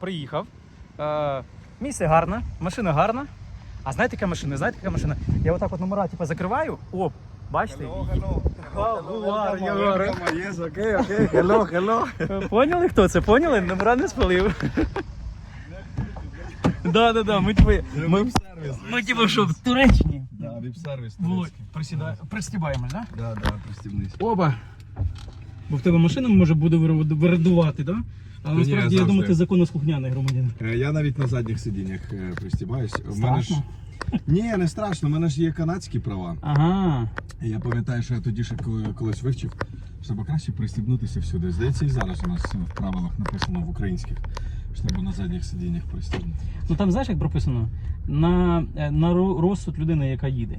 Приїхав. Е, місце гарне, машина гарна. А знаєте, яка машина? Знаєте, яка машина? Я отак от номера типу, закриваю. О, бачите? Hello, hello. Поняли, хто це? Поняли? Номера не спалив. Да, да, да. Ми типу, ми, ми типу, що в Туреччині. Да, віп-сервіс. Володь, присідай, пристібаємось, да? Да, да, пристібнись. Оба. Бо в тебе машина може буде вир- вирадувати, да? А ні, насправді я завжди. думаю, ти законослухняний громадянин. Е, Я навіть на задніх сидіннях е, пристібаюсь. У Страшно? Мене ж... Ні, не страшно, у мене ж є канадські права. Ага. І Я пам'ятаю, що я тоді ще коли- колись вивчив, що треба краще пристібнутися всюди. Здається, і зараз у нас в правилах написано в українських, що треба на задніх сидіннях пристібнути. Ну там знаєш, як прописано? На, е, на ро- розсуд людини, яка їде.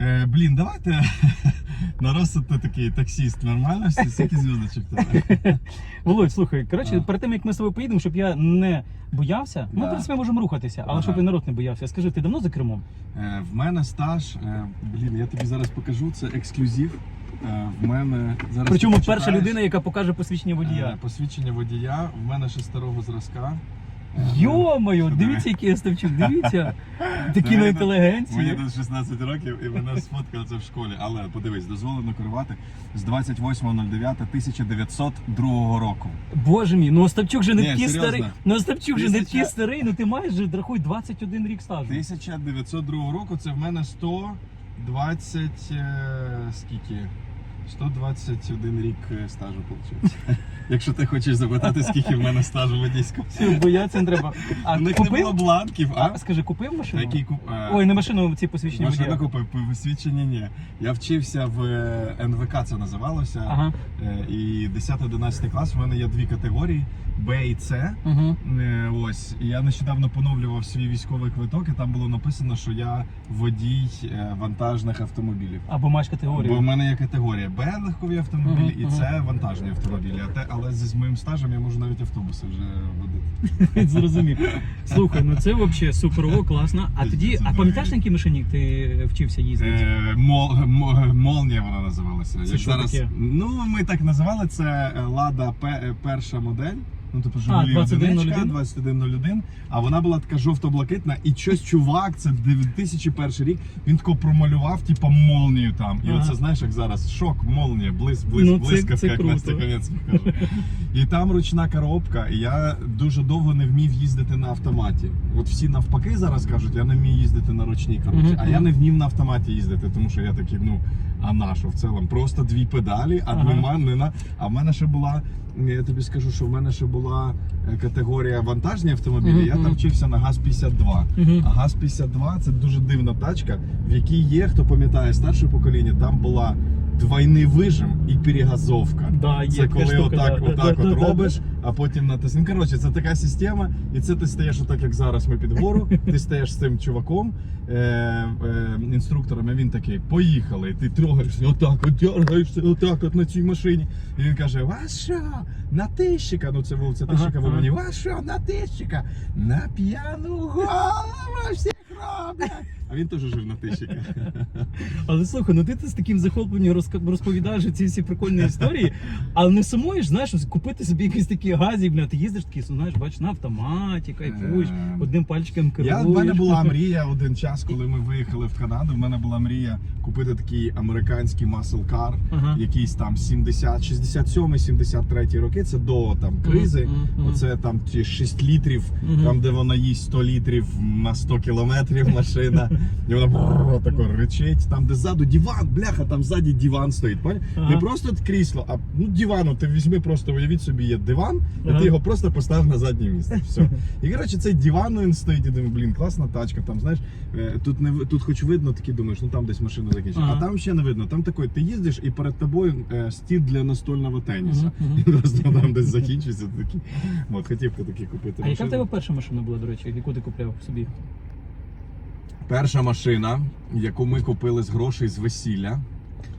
Е, блін, давайте на розсуд ти такий таксіст. Нормально? Скільки зв'язочок тебе? Володь, слухай, коротше, А. перед тим як ми з тобою поїдемо, щоб я не боявся, ми Да. в принципі можемо рухатися, але Ага. щоб і народ не боявся. Скажи, ти давно за кермом? Е, В мене стаж, е, блін, я тобі зараз покажу, це ексклюзив. Е, В мене зараз. Причому перша людина, яка покаже посвідчення е, водія. Посвідчення водія. В мене ще старого зразка. Йо-моє, дивіться, який я ставчук, дивіться. Такі на Мені інтелігенції. тут 16 років і мене сфоткали це в школі. Але подивись, дозволено керувати з 28.09.1902 року. Боже мій, ну Остапчук же не Ні, такий серйозно. старий. Ну Остапчук же не Тисяча- такий старий, ну ти маєш же, рахуй 21 рік стажу. 1902 року це в мене 120 е, скільки? 121 рік е, стажу виходить. Якщо ти хочеш запитати, скільки в мене стажу водійського. Бояться не треба. А У них не було бланків, а? А, скажи, купив машину? Який куп... Ой, не машину, ці посвідчення Машину водія. купив, посвідчення ні. Я вчився в е, НВК, це називалося. Ага. Е, І 10-11 клас в мене є дві категорії Б і С. Угу. Ось і я нещодавно поновлював свій військовий квиток, і там було написано, що я водій вантажних автомобілів. Або маєш Бо в мене є категорія Б легкові автомобілі і це вантажні автомобілі. А те, але з, моїм стажем я можу навіть автобуси вже водити. Зрозумів. Слухай, ну це взагалі суперово, класно. А тоді, а пам'ятаєш, на якій машині ти вчився їздити? Е, молнія вона називалася. Це що зараз, таке? ну ми так називали це Лада перша модель. Ну, А, Жигулі 2101? одиничка, 2101, а вона була така жовто-блакитна, і щось чувак, це 2001 рік, він тако промалював, типу, молнію там. І Ага. оце знаєш, як зараз шок, молнія, блиск, блиск, Ну, це- блискавка, це як круто. Настя Конецький каже. І там ручна коробка, і я дуже довго не вмів їздити на автоматі. От всі навпаки зараз кажуть, я не вмію їздити на ручній коробці, Мгм, а я мгм. не вмів на автоматі їздити, тому що я такий, ну, а на що в цілому? Просто дві педалі, а Ага. нема, не на. А в мене ще була, я тобі скажу, що в мене ще була е, категорія вантажні автомобілі. Мгм, Я там вчився на ГАЗ-52. Мгм. А ГАЗ-52 це дуже дивна тачка, в якій є, хто пам'ятає старше покоління, там була двойний вижим і перегазовка. Да, є Це така коли штука, отак, да, отак да, от да, робиш, а потім натиснеш. Ну, коротше, це така система, і це ти стаєш отак, як зараз ми під гору. Ти стаєш з цим чуваком, е, е, інструктором, а він такий, поїхали. І ти трогаєшся, отак, от дергаєшся, отак от на цій машині. І він каже: Вас що? На тищика? Ну це вулиця Ага, Тищика в ага. Умані. Вас що? На тищика? На п'яну голову всіх роблять. А він теж жив на тищика. Але слухай, ну ти, з таким захопленням розповідаєш ці всі прикольні історії, але не сумуєш, знаєш, купити собі якийсь такий газик, бля, ти їздиш такий, знаєш, бач, на автоматі, кайфуєш, Е, одним пальчиком керуєш. Я, в мене була мрія один час, коли ми виїхали в Канаду. В мене була мрія купити такий американський car, Ага. якийсь там 70, 67, 73 роки. Це до там кризи. Мгм, мгм. Оце там ті 6 літрів, Мгм. там де вона їсть 100 літрів на 100 кілометрів машина. І вона тако речить. Там, де ззаду диван, бляха, там ззаді диван стоїть. поняв? Ага. Не просто крісло, а ну дивану. Ти візьми просто уявіть собі, є диван, і ти його просто постав на заднє місце. Все. І коротше, цей диван він стоїть, і думаю, блін, класна тачка. Там знаєш, е, тут не тут хоч видно, такі думаєш, ну там десь машина закінчена. Ага. А там ще не видно. Там такий, ти їздиш і перед тобою е, стіл для настольного теніса. Мгм, мгм. І просто там десь закінчується. ти Такий. От хотів би такі купити. А яка в тебе перша машина була, до речі, яку ти купляв собі? Перша машина, яку ми купили з грошей з весілля.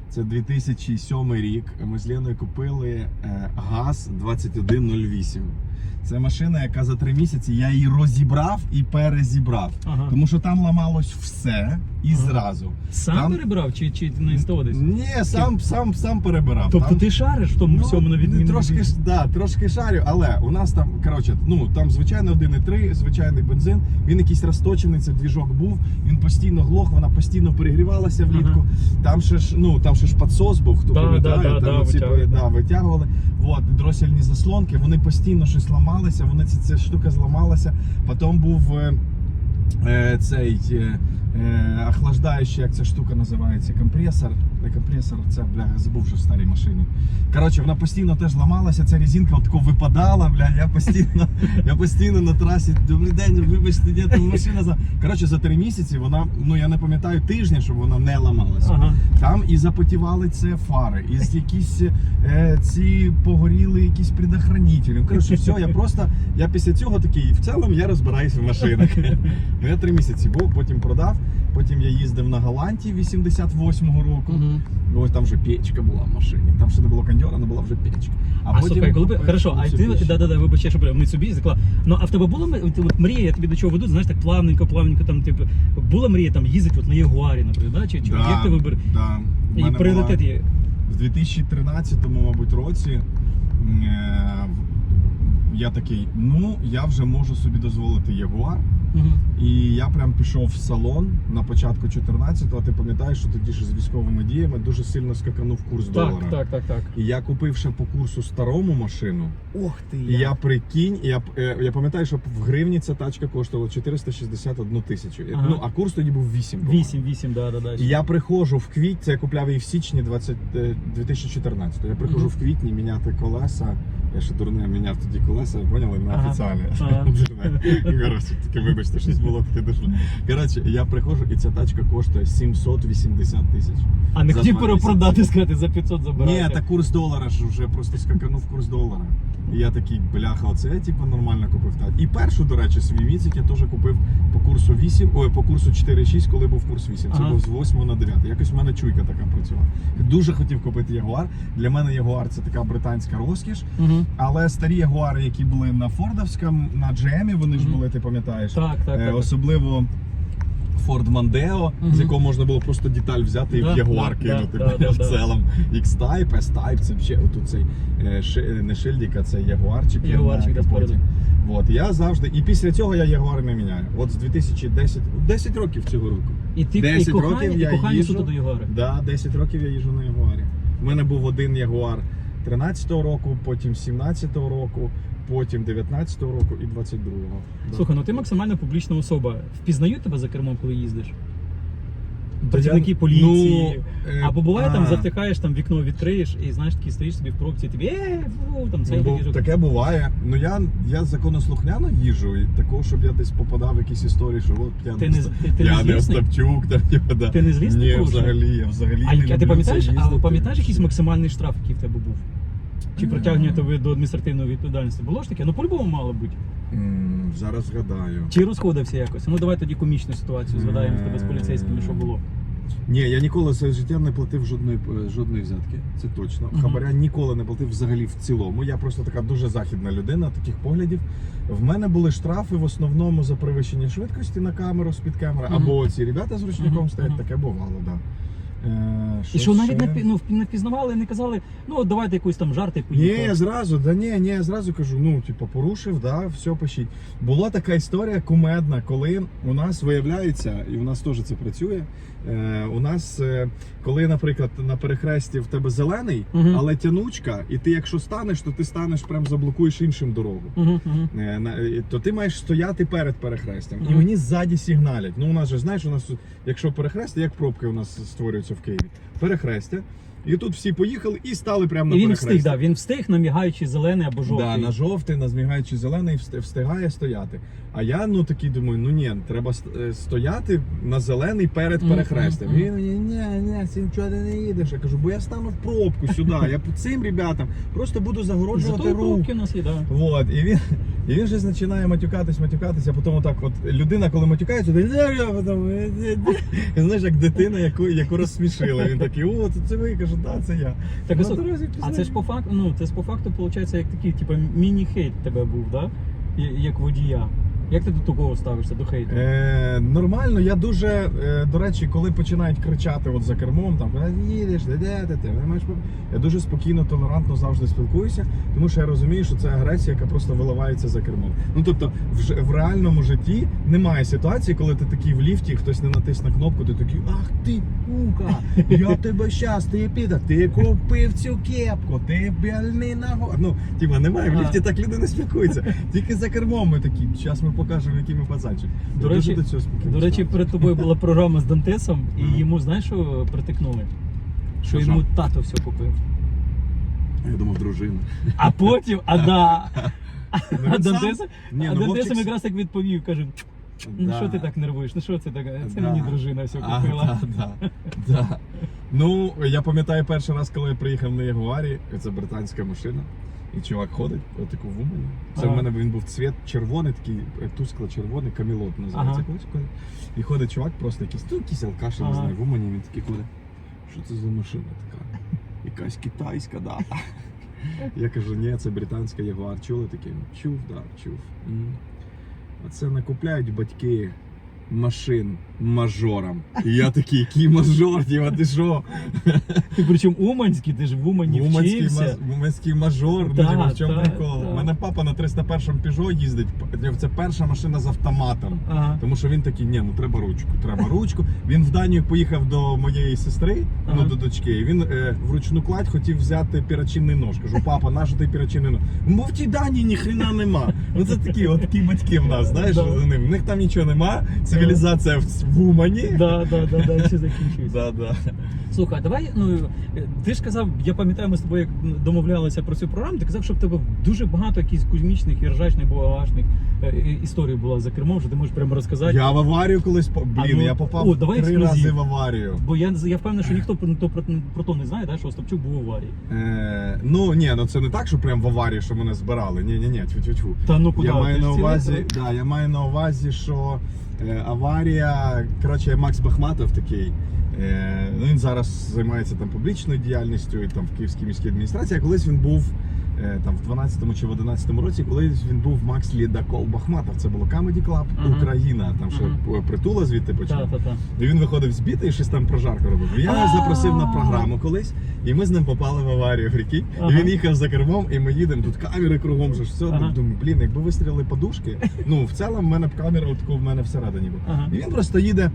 Це 2007 рік. Ми з Леною купили е, ГАЗ 2108. Це машина, яка за три місяці я її розібрав і перезібрав. Ага. Тому що там ламалось все і Ага. зразу. Сам Там- перебрав чи, чи на СТО десь? Ні, сам, сам, сам перебирав. Тобто Там- ти шариш в тому Ну, всьому на відміну. Трошки, да, трошки шарю, але у нас там, коротше, ну там звичайно 1,3, звичайний бензин. Він якийсь розточений, це двіжок був. Він постійно глох, вона постійно перегрівалася влітку. Там ще ж, ну там ще ж підсос був, хто Да, пам'ятає, да, да, там да, оці, витягує. да, витягували. Вот, дросельні заслонки, вони постійно щось ламалися, вони ця, ця штука зламалася. Потім був е, е, цей. Е, охлаждаючий, як ця штука називається, компресор. Не компресор, це бля, забув вже в старій машині. Коротше, вона постійно теж ламалася, ця резинка от тако випадала, бля, я постійно, я постійно на трасі. Добрий день, вибачте, де там машина за. Коротше, за три місяці вона, ну я не пам'ятаю тижня, щоб вона не ламалася. Ага. Там і запотівали це фари, і якісь е, ці погоріли якісь предохранителі. Коротше, все, я просто, я після цього такий, в цілому я розбираюся в машинах. Ну я три місяці був, потім продав. Потім я їздив на Галанті 88-го року. Мгм. Ось там вже печка була в машині. Там ще не було кондьора, але була вже печка. А, слухай, коли б хорошо, а ти да, да, да, вибачте, що Mitsubishi заклав. Ну а в тебе була от, мрія, я тобі до чого веду, знаєш, так плавненько, плавненько там, типу, була мрія там їздити от на Ягуарі, наприклад, да? чи, чи Да, як ти вибір? Да. В І пріоритет є. В 2013, мабуть, році е, я такий, ну я вже можу собі дозволити Ягуар. Мгм. І я прям пішов в салон на початку 14-го. Ти пам'ятаєш, що тоді ж з військовими діями дуже сильно скаканув курс долара. Так, так, так, так. І я купив ще по курсу старому машину. Ох ти. І я прикинь, і я, е, я пам'ятаю, що в гривні ця тачка коштувала 461 тисячу. Ага. Ну, а курс тоді був 8. по-моєму. 8, 8, да, да, да. І я приходжу в квітні, я купляв її в січні 20, е, 2014. Я приходжу Мгм. в квітні міняти колеса. Я ще дурне міняв тоді колеса, поняли? На Ага. офіціальні. Ага. Коротше, таке, вибачте, щось було таке дошло. Коротше, я приходжу, і ця тачка коштує 780 тисяч. А не хотів перепродати, сказати, за 500 Ні, та курс долара ж вже просто скаканув курс долара. І я такий, бляха, оце я типу нормально купив. І першу, до речі, свій віцик я теж купив по курсу 8, ой, по курсу 4,6, коли був курс 8. Це Ага. був з 8 на 9. Якось в мене чуйка така працювала. Дуже хотів купити Ягуар. Для мене Ягуар це така британська розкіш. Угу. Але старі Ягуари, які були на Фордовському, на GM, вони ж Мгм. були, ти пам'ятаєш? Так, так, Е, так. Особливо Ford Mondeo, Мгм. з якого можна було просто деталь взяти і Да, в Jaguar да, кинути. да, да, в да. цілому. X-Type, S-Type, це ще отут цей е, ши- не шильдик, а це Ягуарчик. є Ягуарчик, на да, капоті. спереду. От, я завжди, і після цього я Ягуар не міняю. От з 2010, 10 років цього року. І ти 10 і кохання, років і я кохання їжджу. суто до Ягуари. Да, 10 років я їжджу на Ягуарі. У мене був один Ягуар 13-го року, потім 17-го року, потім 19-го року і 22-го. Да. Слухай, ну ти максимально публічна особа. Впізнають тебе за кермом, коли їздиш? Працівники поліції. ну, е, Або буває там а. завтикаєш, там вікно відкриєш і знаєш, такий стоїш собі в пробці, і тобі е, фу, там це Ну, бо таке буває. Ну я, я законослухняно їжджу, і такого, щоб я десь попадав в якісь історії, що от я, Ти не, ти- ти я не? Остапчук, там типу, да. Ти не злісний Ні, взагалі, я взагалі А, не а ти пам'ятаєш, а пам'ятаєш якийсь максимальний штраф, який в тебе був? Чи М. притягнення тебе до адміністративної відповідальності? Було ж таке? Ну по-любому мало бути. М, Зараз згадаю. Чи розходився якось? Ну давай тоді комічну ситуацію згадаємо з тебе з поліцейськими, що було. Ні, я ніколи за життя не платив жодної е, жодної взятки. Це точно. Мгм. Хабаря ніколи не платив взагалі в цілому. Я просто така дуже західна людина, таких поглядів. В мене були штрафи в основному за перевищення швидкості на камеру з-під камери, Мгм. або ці ребята з ручником Мгм, стоять, мгм. таке бувало, так. Да. Е, І що навіть ще? не, пі- ну, не впізнавали, не казали, ну от давайте якусь там жарти Ні, я зразу, да ні, ні, я зразу кажу, ну, типу, порушив, да, все пишіть. Була така історія кумедна, коли у нас виявляється, і у нас теж це працює. Е, у нас, е, коли, наприклад, на перехресті в тебе зелений, Мгм. але тянучка, і ти якщо станеш, то ти станеш прям заблокуєш іншим дорогу. Угу, угу. Е, на- е, То ти маєш стояти перед перехрестям. І Мгм. мені ззаді сигналять. Ну, у нас же, знаєш, у нас, тут, якщо перехрестя, як пробки у нас створюються в Києві. Перехрестя. І тут всі поїхали і стали прямо І на він перехресті. встиг, да, він встиг на мігаючий зелений або жовтий. Да, на жовтий, на змігаючий зелений вст- встигає стояти. А я ну такий думаю, ну ні, треба е, стояти на зелений перед перехрестям. Він мені, ні, ні, ти нічого не їдеш. Я кажу, бо я стану в пробку сюди. Я по цим ребятам просто буду загороджувати рух. Вот, і він, І він щось починає матюкатись, матюкатись, а потім отак, от людина, коли матюкається, знаєш, як дитина, яку, яку розсмішили. Він такий, о, це, це ви, каже, да, це я. Так, дорозі а це ж по факту, ну це ж по факту виходить як такий, типу, міні-хейт тебе був, да? Як водія. Як ти до такого ставишся, до хейту? Е, нормально, я дуже, е, до речі, коли починають кричати от за кермом, там куди їдеш, де де де, ти не маєш прав». я дуже спокійно, толерантно завжди спілкуюся, тому що я розумію, що це агресія, яка просто виливається за кермом. Ну тобто, в, в реальному житті немає ситуації, коли ти такий в ліфті, хтось не натисне кнопку, ти такий, ах ти пука, я тебе щас, ти піда, ти купив цю кепку, ти більний нагор. Ну, типа, немає в ліфті, так люди не спілкуються. Тільки за кермом ми такі, зараз ми покажемо, які ми пацанчики. До Я речі- дуже до цього спокійно До речі, перед тобою була програма з Дантесом, і Ага. йому знаєш, що притикнули? Що Що? йому тато все купив. Я думав, дружина. А потім, а да. Ну, А він сам- Ні, а ну, Дантесом Вовчик- якраз так відповів, каже, ну Да. що ти так нервуєш? Ну що це таке? Це Да. мені дружина все А, купила. да, да, да. Ну, я пам'ятаю перший раз, коли я приїхав на Ягуарі, це британська машина. І чувак ходить, отаку в Умані. Це Ага. в мене він був цвіт червоний, такий е, тускло-червоний, камілот називається. Ага. І ходить чувак, просто якийсь, ну, якийсь алкаш, я не знаю, в Умані він такий ходить. Що це за машина така? Якась китайська, да. Я кажу, ні, це британська Ягуар. Чули таке? Чув, да, чув. А це накупляють батьки машин мажорам. І я такий, який мажор, Діва, ти що? Ти причому уманський, ти ж в Умані Уманський, вчився. маз- уманський мажор, Да, ну, в чому да, прикол? У мене папа на 301 Peugeot їздить. Це перша машина з автоматом. Ага. Тому що він такий, ні, ну треба ручку, треба ручку. Він в Данію поїхав до моєї сестри, Ага. ну до дочки. І він е, в ручну кладь хотів взяти пірачинний нож. Кажу, папа, наш ти пірачинний нож? Ну в тій Данії ніхрена нема. Ну це такі, от такі батьки в нас, знаєш, Да. вони- в них там нічого нема. Цивілізація в, в Умані. Да, да, да, да, все закінчується. Да, да. Слухай, а давай, ну ти ж казав, я пам'ятаю, ми з тобою як домовлялися про цю програму. Ти казав, що в тебе дуже багато якихось кузьмічних і ржачних, багажних е, історій була за кермом, що ти можеш прямо розказати. Я в аварію колись по- блін, ну, я попав о, давай три ексклюзив. рази в аварію. Бо я, я впевнений, що ніхто про, то, про, про то не знає, да, що Остапчук був в аварії. Е, ну ні, ну це не так, що прям в аварії, що мене збирали. Ні, ні, ні, тьфу-тьфу-тьфу. Та ну куди? Я маю на увазі, да, я маю на увазі, що аварія. Коротше, Макс Бахматов такий. Е, ну, він зараз займається там публічною діяльністю там в Київській міській адміністрації. А колись він був е, там в 12-му чи в 11-му році, колись він був Макс Лідакол Бахматов. Це було Comedy Club. Україна. Там ще притула звідти почав. І він виходив збитий і щось там прожарку робив. Я його запросив на програму колись, і ми з ним попали в аварію прикинь. І він їхав за кермом, і ми їдемо, тут камери кругом же ж все. Думаю, блін, якби вистріли подушки. Ну, в цілому в мене б камера отако в мене всередині була. І він просто їде.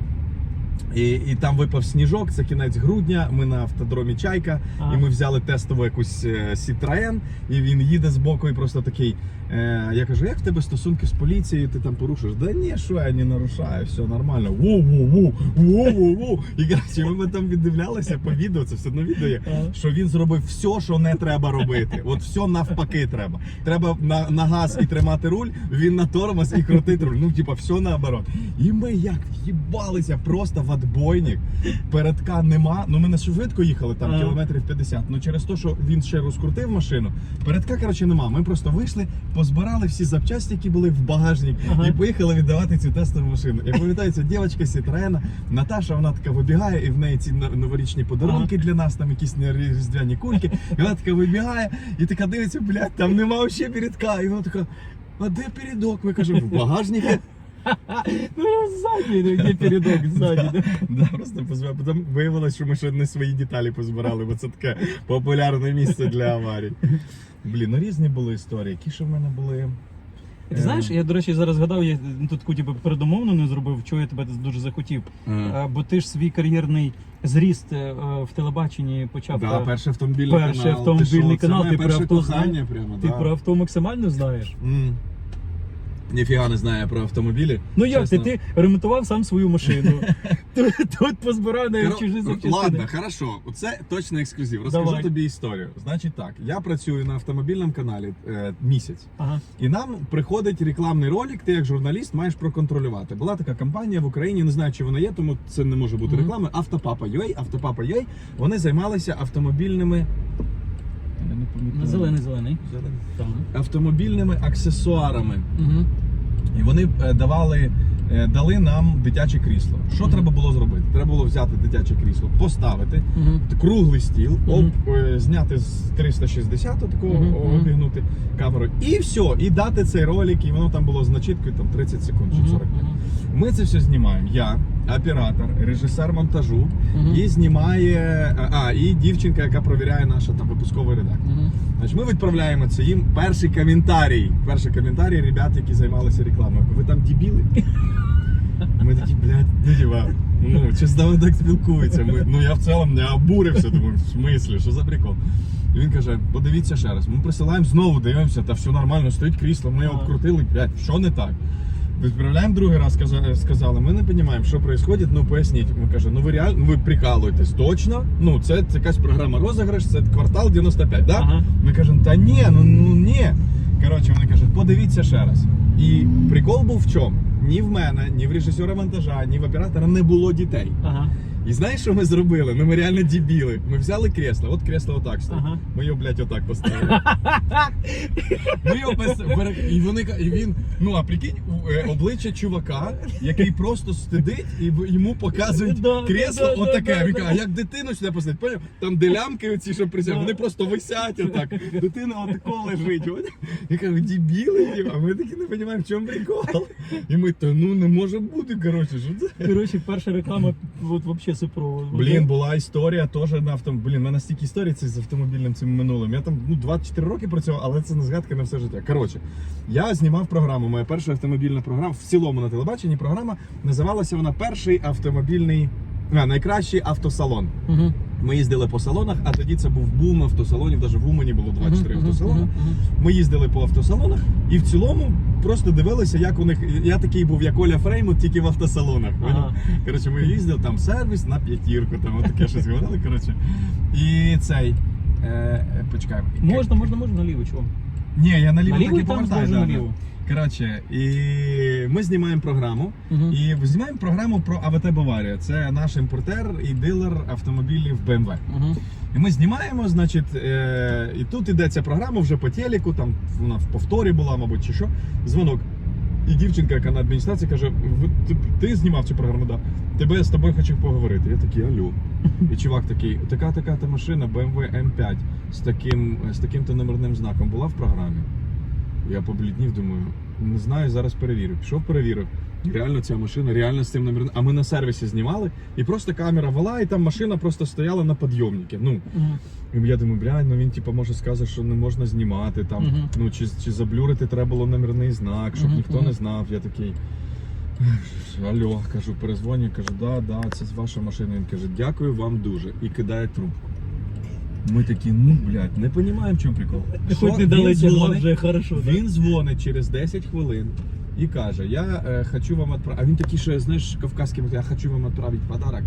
І, і там випав сніжок, це кінець грудня. Ми на автодромі Чайка, Ага. і ми взяли тестову якусь е, Citroen, і він їде з боку і просто такий. Е, я кажу, як в тебе стосунки з поліцією, ти там порушиш? Да ні, що я не нарушаю, все нормально. Воу-воу-воу, воу-воу-воу. І коротше, ми там віддивлялися по відео, це все одно відео є, що він зробив все, що не треба робити. От все навпаки треба. Треба на, на газ і тримати руль, він на тормоз і крутити руль. Ну, типа, все наоборот. І ми як їбалися просто в отбойник. Передка нема. Ну ми не швидко їхали, там кілометрів 50. Ну через те, що він ще розкрутив машину. Передка, коротше, нема. Ми просто вийшли, позбирали всі запчасті, які були в багажник, Ага. і поїхали віддавати цю тестову машину. Я пам'ятаю, ця дівчинка Сітроена, Наташа, вона така вибігає, і в неї ці новорічні подарунки для нас, там якісь різдвяні кульки. І вона така вибігає і така дивиться, блядь, там нема ще передка. І вона така. А де передок? Ми кажемо, в багажнику. Ну, ззаді, ну, де передок, ззаді. да. Да, просто позбирали. Потім виявилось, що ми ще не свої деталі позбирали, бо це таке популярне місце для аварій. Блін, ну різні були історії. Які ще в мене були. Ти знаєш, я, до речі, зараз згадав, я тут таку типу, передумовну не зробив, чого я тебе дуже захотів. Е, Бо ти ж свій кар'єрний зріст е, в телебаченні почав. Да, та... перший автомобільний перший канал. автомобільний ти що, канал, це ти про авто кохання прямо, Ти да. про авто максимально знаєш. М. Ніфіга не знаю про автомобілі. Ну як ти, чесно. ти ремонтував сам свою машину. Тут, тут позбирав на Коро- чужі запчастини. Ладно, хорошо. Це точно ексклюзив. Розкажу Давай. тобі історію. Значить так, я працюю на автомобільному каналі е, місяць. Ага. І нам приходить рекламний ролик, ти як журналіст маєш проконтролювати. Була така компанія в Україні, не знаю, чи вона є, тому це не може бути Мгм. реклами. Автопапа.ua, Автопапа.ua, вони займалися автомобільними. На зелений, зелений. Зелений. Так. автомобільними аксесуарами. Угу. І вони е, давали, е, дали нам дитяче крісло. Що Мгм. треба було зробити? Треба було взяти дитяче крісло, поставити. Угу. Круглий стіл, об, Мгм. е, зняти з 360 такого Мгм, мгм. обігнути камеру. І все, і дати цей ролик, і воно там було з начіткою там 30 секунд чи 45. Ми це все знімаємо. Я, оператор, режисер монтажу, Мгм. і знімає. А, і дівчинка, яка провіряє наша там випусковий редактор. Угу. Значить, ми відправляємо це їм. Перший коментарій. Перший коментарій ребят, які займалися рекламою. Ви там дебіли? Ми такі, блядь, ну діва. Ну, чи з нами так спілкуються? Ми, ну я в цілому не обурився, думаю, в смислі, що за прикол? І він каже, подивіться ще раз. Ми присилаємо знову, дивимося, та все нормально, стоїть крісло, ми його обкрутили, блядь, що не так? Відправляємо другий раз, сказали, ми не розуміємо, що відбувається, ну поясніть. Ми каже, ну ви реально, ну ви прикалуєтесь, точно? Ну це, це якась програма розіграш, це квартал 95, да? Ага. Ми кажемо, та ні, ну, ну ні. Коротше, вони кажуть, подивіться ще раз. І прикол був в чому? Ні в мене, ні в режисера монтажа, ні в оператора не було дітей. Ага. І знаєш, що ми зробили? Ну ми реально дебіли. Ми взяли кресло, от кресло отак стоїть. Ага. Ми його, блядь, отак поставили. Ми його пос- і вони ка- і він, ну а прикинь, у- е, обличчя чувака, який просто сидить і в- йому показують Да, кресло да, да, отаке. да, Він да. каже, а як дитину сюди посадити? Поняв? Там де лямки оці, що присяг, Да. вони просто висять отак. Дитина отако лежить. От. Я кажу, дебіли, ні, а ми такі не розуміємо, в чому прикол. І ми, та ну не може бути, коротше, що це? Коротше, перша реклама от супровод. Блін, була історія теж на авто. Блін, в мене стільки історій це з автомобільним цим минулим. Я там ну 24 роки працював, але це не згадка на все життя. Коротше, я знімав програму. Моя перша автомобільна програма в цілому на телебаченні. Програма називалася вона Перший автомобільний. А, найкращий автосалон. Угу. Ми їздили по салонах, а тоді це був бум автосалонів. Навіть в Умані було 24 автосалони. Ми їздили по автосалонах і в цілому просто дивилися, як у них. Я такий був, як Оля Фреймут, тільки в автосалонах. Ага. Коротше, ми їздили там сервіс на п'ятірку, там таке щось говорили. Коротше. І цей. Е, Почекаємо. Можна, можна, можна наліво, чого? Ні, я наліво Наліво і там повертаю. знову да, наліво. да. Коротше, і ми знімаємо програму. Угу. І знімаємо програму про АВТ Баварія. Це наш імпортер і дилер автомобілів BMW. Угу. І ми знімаємо, значить, е, і тут йде ця програма вже по телеку, там вона в повторі була, мабуть, чи що. Дзвонок. І дівчинка, яка на адміністрації, каже: ти, ти знімав цю програму? Да. Тебе з тобою хочу поговорити. Я такий, алло. І чувак такий, така така та машина BMW M5 з таким з таким-то номерним знаком була в програмі. Я побліднів, думаю, не знаю, зараз перевірю. Пішов, перевірив. Реально ця машина, реально з цим номерним. А ми на сервісі знімали, і просто камера вела, і там машина просто стояла на підйомнику. Ну, і я думаю, блядь, ну він типу може сказати, що не можна знімати там. Мгм. Ну чи, чи заблюрити треба було номерний знак, щоб Мгм, ніхто не знав. Я такий. Алло, кажу, перезвоню, кажу, да, да, це ваша машина. Він каже, дякую вам дуже. І кидає трубку. Ми такі, ну блядь, не розуміємо, в чому прикол. Хоч не дали дзвонить, вже хорошо. він дзвонить через 10 хвилин і каже: Я е, хочу вам відправити. А він такий, що знаєш, кавказьким, я хочу вам відправити подарок.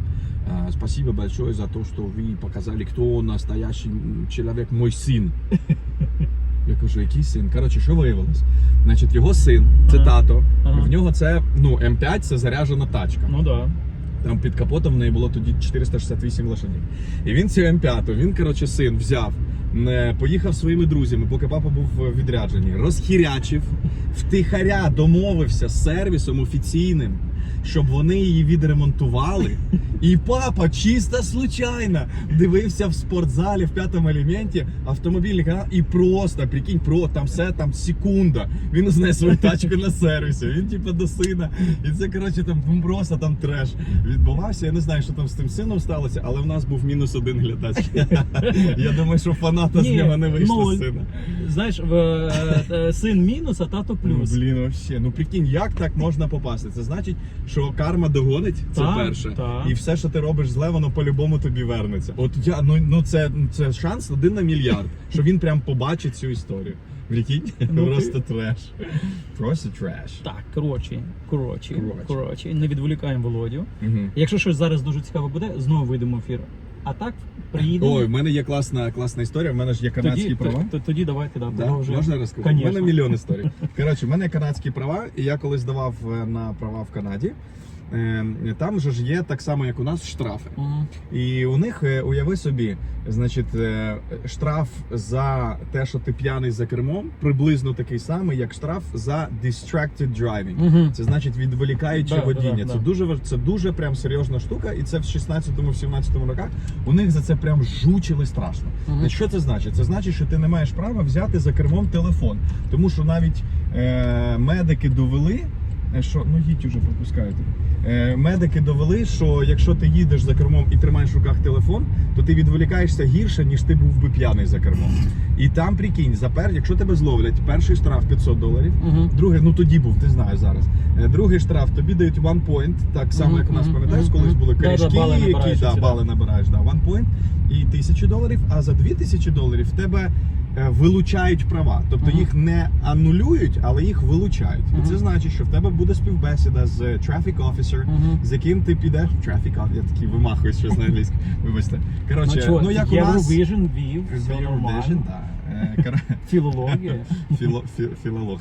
Е, спасибо большое за то, что вы показали, кто настоящий человек, мой сын. Я кажу, який син? Коротше, що виявилось? Значить, його син, це Ага. тато. Ага. В нього це ну М5 це заряджена тачка. Ну да. Там під капотом в неї було тоді 468 лошадей. І він цю М5, він, коротше, син взяв, поїхав своїми друзями, поки папа був в відрядженні, розхірячив, втихаря домовився з сервісом офіційним, щоб вони її відремонтували. І папа чисто случайно дивився в спортзалі в п'ятому елементі автомобільний канал і просто, прикинь, про там все там секунда. Він узнає свою тачку на сервісі. Він типу до сина. І це коротше там ну, просто там треш відбувався. Я не знаю, що там з тим сином сталося, але в нас був мінус один глядач. Я думаю, що фаната з нього не вийшло ну, сина. Знаєш, е, е, син мінус, а тато плюс. Ну, блін, вообще. Ну прикинь, як так можна попасти? Це значить, що карма догонить, це Так, перше. так. І все, що ти робиш зле, воно по-любому тобі вернеться. От я ну, ну це, це шанс один на мільярд, що він прям побачить цю історію. Прикинь? Ну, ти- Просто треш. Просто треш. Так, коротше, коротше, Коротше. коротше, не відволікаємо Володю. Угу. Якщо щось зараз дуже цікаве буде, знову вийдемо в ефір. А так, приїдемо. Ой, в мене є класна, класна історія. В мене ж є канадські тоді, права. т- т- тоді давайте да, Да? вже... Можна розказати? У мене мільйон історій. Коротше, в мене канадські права, і я колись давав е, на права в Канаді. Е, там же ж є так само, як у нас, штрафи. Мгм. І у них, е, уяви собі, значить, е, штраф за те, що ти п'яний за кермом, приблизно такий самий, як штраф за distracted driving. Мгм. Це значить відволікаюче Да, водіння. да, да, це да. дуже це дуже прям серйозна штука, і це в 16-му, в 17-му роках у них за це прям жучили страшно. Значить, Що це значить? Це значить, що ти не маєш права взяти за кермом телефон. Тому що навіть е, медики довели, що ну їдь уже пропускають. Е, медики довели, що якщо ти їдеш за кермом і тримаєш в руках телефон, то ти відволікаєшся гірше, ніж ти був би п'яний за кермом. І там прикинь, за пер... якщо тебе зловлять, перший штраф 500 доларів. Мгм. Другий, ну тоді був, ти знаєш зараз. Е, Другий штраф тобі дають one point, так само, Мгм, як у нас мгм, пам'ятаєш, мгм, колись мгм. були Да-да, корішки, бали які набираєш да, да. бали набираєш, да, one point і тисячу доларів, а за дві тисячі доларів в тебе е, вилучають права. Тобто їх не анулюють, але їх вилучають. І це значить, що в тебе буде співбесіда з е, traffic officer, з яким ти підеш. Traffic officer, я такий вимахую щось на англійську. Вибачте. Коротше, чого, ну як у нас. Вів, все нормально. Філологія. Філо, філолог.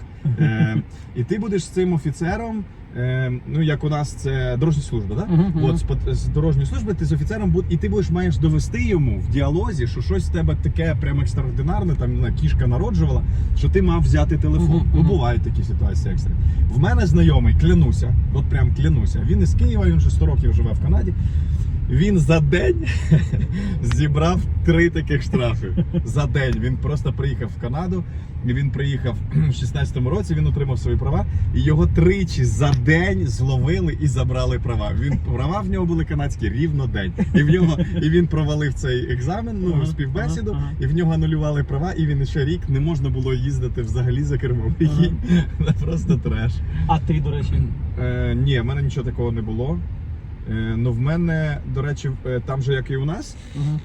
І ти будеш з цим офіцером. Е, ну, як у нас це дорожня служба, да? Мгм, мгм. От з, пат- з дорожньої служби ти з офіцером буд, і ти будеш маєш довести йому в діалозі, що щось в тебе таке прям екстраординарне, там на кішка народжувала, що ти мав взяти телефон. Мгм, Ну, мгм. бувають такі ситуації екстрі. В мене знайомий, клянуся, от прям клянуся. Він із Києва, він вже 100 років живе в Канаді. Він за день зібрав три таких штрафи. За день він просто приїхав в Канаду. Він приїхав в 16-му році. Він отримав свої права, і його тричі за день зловили і забрали права. Він права в нього були канадські рівно день. І в нього і він провалив цей екзамен, ну Ага, співбесіду, ага, ага. і в нього анулювали права. І він ще рік не можна було їздити взагалі за кермом. Ага. Просто треш. А ти, до речі, Е, ні, в мене нічого такого не було. Е, ну, в мене, до речі, е, там же, як і у нас, угу.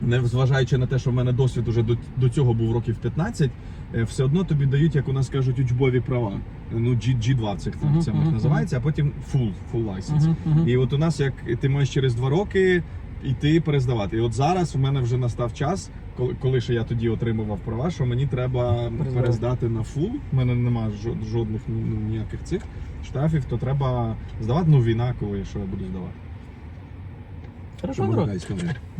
не зважаючи на те, що в мене досвід уже до, до цього був років 15, е, все одно тобі дають, як у нас кажуть, учбові права. Ну, G, G2 цих Мгм, це в мгм, них називається, а потім full, full license. Мгм, мгм. І от у нас як ти маєш через два роки йти перездавати. І от зараз у мене вже настав час, коли, коли ще я тоді отримував права, що мені треба перездати на фул. У мене немає жо- жодних ну, ніяких цих штрафів, то треба здавати. Ну, війна, коли що я буду здавати. Хорошо, народ.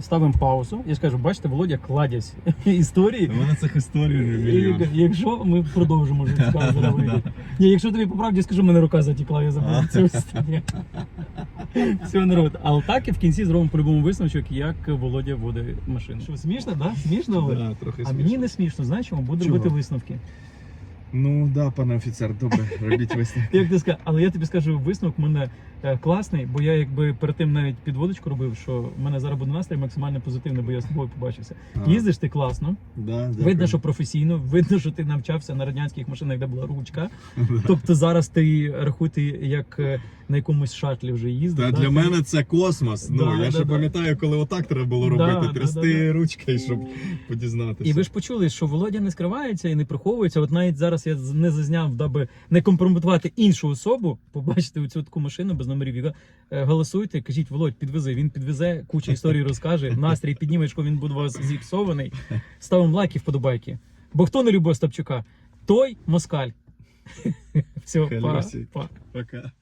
Ставимо паузу. Я скажу, бачите, Володя кладязь історії. У мене цих історій І мільйон. Якщо ми продовжимо вже да. Ні, якщо тобі по правді скажу, мене рука затікла, я забув цю історію. Все народ. Але так і в кінці зробимо по-любому висновчок, як Володя водить машину. Що смішно, да? Смішно, Володя? Трохи А смішно. мені не смішно, знаєш чому? Буду робити висновки. Ну да, пане офіцер, добре, робіть висновки. Як ти сказав, але я тобі скажу, висновок в мене е, класний, бо я якби перед тим навіть підводочку робив, що в мене зараз буде настрій максимально позитивний, бо я з тобою побачився. А. Їздиш ти класно, Да, дякую. видно, що професійно, видно, що ти навчався на радянських машинах, де була ручка. Тобто зараз ти рахуй, ти як е, на якомусь шатлі вже їздив. Та да? для Ти- мене це космос. Ну Да, я да, ще да. пам'ятаю, коли отак треба було Да, робити, да, трясти да, да. ручкою, щоб подізнатися. І ви ж почули, що Володя не скривається і не приховується. От навіть зараз я не зазняв, даби не компрометувати іншу особу, побачити оцю таку машину без номерів. Е, Голосуйте, кажіть, Володь, підвези. Він підвезе, кучу історій розкаже, настрій підніме, що він буде у вас зіпсований. Ставимо лайки, вподобайки. Бо хто не любить Стапчука, той москаль. Все, па, па. Пока.